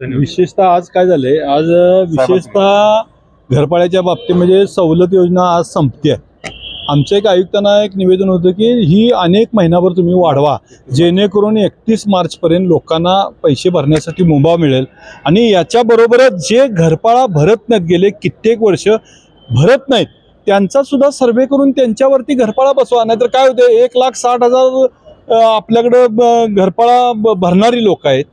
विशेषतः आज काय झालंय? आज विशेषतः घरपाड्याच्या बाबतीमध्ये सवलत योजना आज संपते आमच्या एक आयुक्तांना एक निवेदन होतं की ही अनेक महिनाभर तुम्ही वाढवा जेणेकरून एकतीस मार्चपर्यंत लोकांना पैसे भरण्यासाठी मुभा मिळेल. आणि याच्याबरोबरच जे घरपाळा भरत नाहीत गेले कित्येक वर्ष भरत नाहीत त्यांचा सुद्धा सर्वे करून त्यांच्यावरती घरपाळा बसवा नाहीतर काय होते एक लाख साठ हजार आपल्याकडं घरपाळा भरणारी लोक आहेत.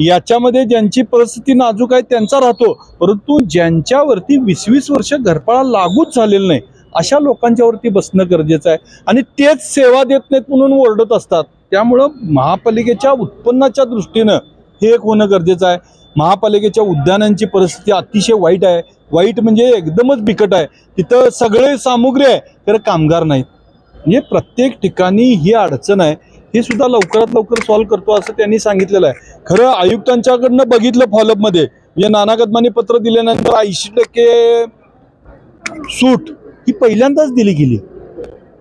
याच्यामध्ये ज्यांची परिस्थिती नाजूक आहे त्यांचा राहतो. परंतु ज्यांच्यावरती वीस वीस वर्ष घरपाळा लागूच झालेलं नाही अशा लोकांच्यावरती बसणं गरजेचं आहे. आणि तेच सेवा देत नाहीत म्हणून ओरडत असतात. त्यामुळं महापालिकेच्या उत्पन्नाच्या दृष्टीनं हे एक होणं गरजेचं आहे. महापालिकेच्या उद्यानांची परिस्थिती अतिशय वाईट आहे. वाईट म्हणजे एकदमच बिकट आहे. तिथं सगळे सामुग्री आहे तर कामगार नाहीत. म्हणजे प्रत्येक ठिकाणी ही अडचण आहे. हे सुद्धा लवकरात लवकर सॉल्व्ह करतो असं त्यांनी सांगितलेलं आहे. खरं आयुक्तांच्याकडनं बघितलं फॉलोअपमध्ये म्हणजे नाना कदमांनी पत्र दिल्यानंतर ऐंशी टक्के सूट ही पहिल्यांदाच दिली गेली.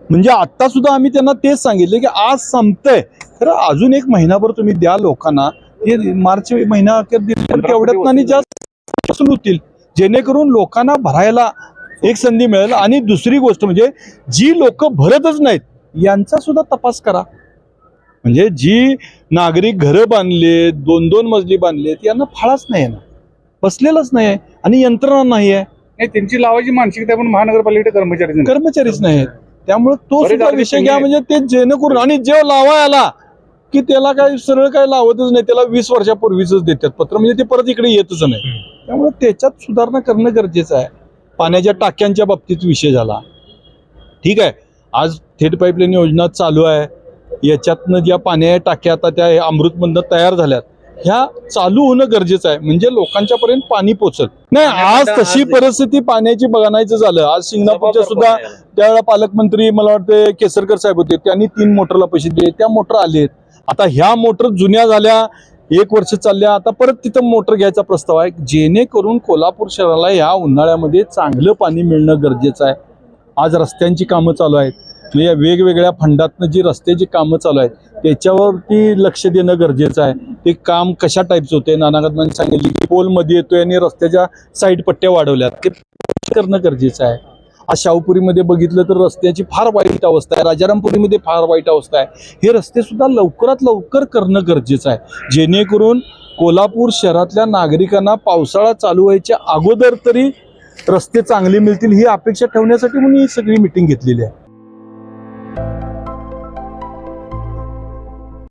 म्हणजे आता सुद्धा आम्ही त्यांना तेच सांगितलं की आज संपतंय. खरं अजून एक महिनाभर तुम्ही द्या लोकांना. ते मार्च महिना अखेर तेवढ्यात आणि जास्त होतील. जेणेकरून लोकांना भरायला एक संधी मिळेल. आणि दुसरी गोष्ट म्हणजे जी लोक भरतच नाहीत यांचा सुद्धा तपास करा. म्हणजे जी नागरिक घरं बांधले दोन दोन मजली बांधलेत यांना फाळाच नाही आहे ना. बसलेलंच नाही आणि यंत्रणा नाही आहे. नाही त्यांची लावायची मानसिकता पण महानगरपालिकेचे कर्मचारी नाही. कर्मचारीच नाही आहेत. त्यामुळे तो सुद्धा विषय घ्या. म्हणजे ते जेणेकरून आणि जे लावाय आला की त्याला काय सरळ काय लावतच नाही त्याला वीस वर्षापूर्वीच देतात पत्र म्हणजे ते परत इकडे येतच नाही. त्यामुळे त्याच्यात सुधारणा करणं गरजेचं आहे. पाण्याच्या टाक्यांच्या बाबतीत विषय झाला. ठीक आहे. आज थेट पाईपलाईन योजना चालू आहे. याच्यातनं ज्या पाण्याच्या टाक्या आता त्या अमृतमधनं तयार झाल्यात ह्या चालू होणं गरजेचं आहे. म्हणजे लोकांच्या पर्यंत पाणी पोचल. नाही आज तशी परिस्थिती पाण्याची बघायचं झालं. आज सिंगापूरच्या सुद्धा त्यावेळेला पालकमंत्री मला वाटतं केसरकर साहेब होते. त्यांनी तीन मोटरला पैसे दिले. त्या मोटर आलेत. आता ह्या मोटर जुन्या झाल्या एक वर्ष चालल्या. आता परत तिथं मोटर घ्यायचा प्रस्ताव आहे. जेणेकरून कोल्हापूर शहराला ह्या उन्हाळ्यामध्ये चांगलं पाणी मिळणं गरजेचं आहे. आज रस्त्यांची कामं चालू आहेत. म्हणजे या वेगवेगळ्या फंडातनं जी रस्त्याची कामं चालू आहेत त्याच्यावरती लक्ष देणं गरजेचं आहे. ते काम कशा टाईपचं होते? नानागतमांनी सांगितले की पोलमध्ये येतोय आणि रस्त्याच्या साईड पट्ट्या वाढवल्यात. ते करणं गरजेचं आहे. आज शाहूपुरीमध्ये बघितलं तर रस्त्याची फार वाईट अवस्था आहे. राजारामपुरीमध्ये फार वाईट अवस्था आहे. हे रस्ते सुद्धा लवकरात लवकर करणं गरजेचं आहे. जेणेकरून कोल्हापूर शहरातल्या नागरिकांना पावसाळा चालू व्हायच्या अगोदर तरी रस्ते चांगले मिळतील ही अपेक्षा ठेवण्यासाठी म्हणून ही सगळी मिटिंग घेतलेली आहे.